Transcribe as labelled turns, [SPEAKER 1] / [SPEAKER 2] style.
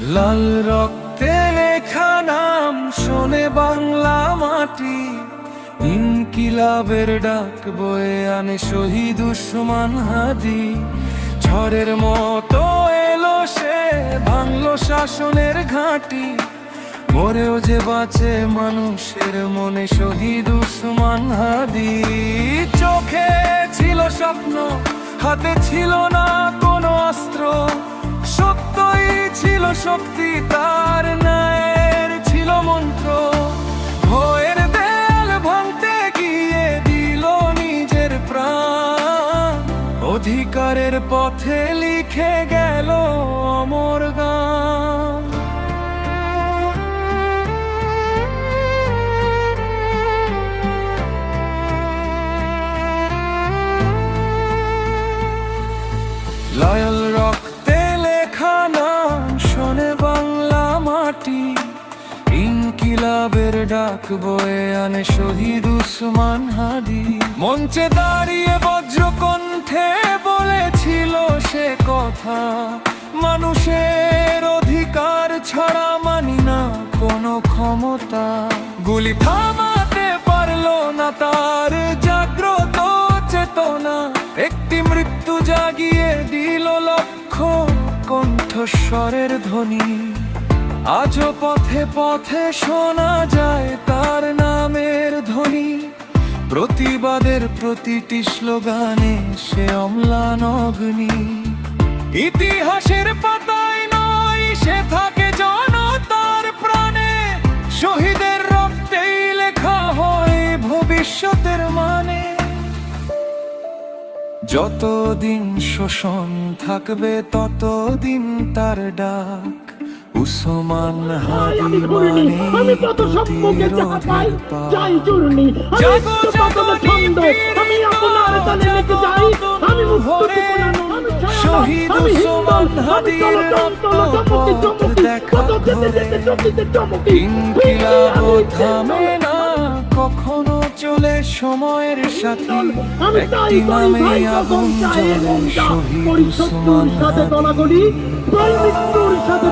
[SPEAKER 1] লাল রক্তে লেখা নাম শোনে বাংলা মাটি। ইনকিলাবের ডাক বয়ে আনে শহীদ উসমান হাদি। ঝড়ের মতো এলো সে ভাঙলো শাসনের ঘাঁটি। মরেও যে বাঁচে মানুষের মনে শহীদ উসমান হাদি। চোখে ছিল স্বপ্ন, হাতে ছিল না শক্তি তার নায়ের ছিল মন্ত্র। ভয়ের দেয়াল ভাঙতে গিয়ে দিল নিজের প্রাণ। অধিকারের পথে লিখে গেল মাটি, ইনকিলাবের ডাক বয়ে আনে শহীদ উসমান হাদি। মঞ্চে দাঁড়িয়ে বজ্রকণ্ঠে বলেছিল সে কথা, মানুষের অধিকার ছাড়া মানি না কোনো ক্ষমতা। গুলি থামাতে পারল না তার জাগ্রত চেতনা। একটি মৃত্যু জাগিয়ে দিল লক্ষ কণ্ঠস্বরের ধ্বনি। আজও পথে পথে শোনা যায় তার নামের ধ্বনি। প্রতিবাদের প্রতিটি স্লোগানে সে অম্লান অগ্নি। ইতিহাসের পাতায় নয়, সে থাকে জনতার প্রাণে। শহীদের রক্তেই লেখা হয় ভবিষ্যতের মানে। যতদিন শোষণ থাকবে, ততদিন তার ডাক উসমান হাদি মানে
[SPEAKER 2] আমি কত সম্মুখে যাহা পাই যাই চূর্ণি আমি উচ্চ ছন্দ আমি আপনার তালে লিখে যাই আমি মুক্ত
[SPEAKER 1] শহীদ উসমান হাদির রক্ত দেখা ঘরে। ইনকিলাব থামে না কখনো চলে সময়ের সাথে। একটি নামে আগুন জ্বলে শহীদ উসমান
[SPEAKER 2] সাথে মৃত্যুর সাথে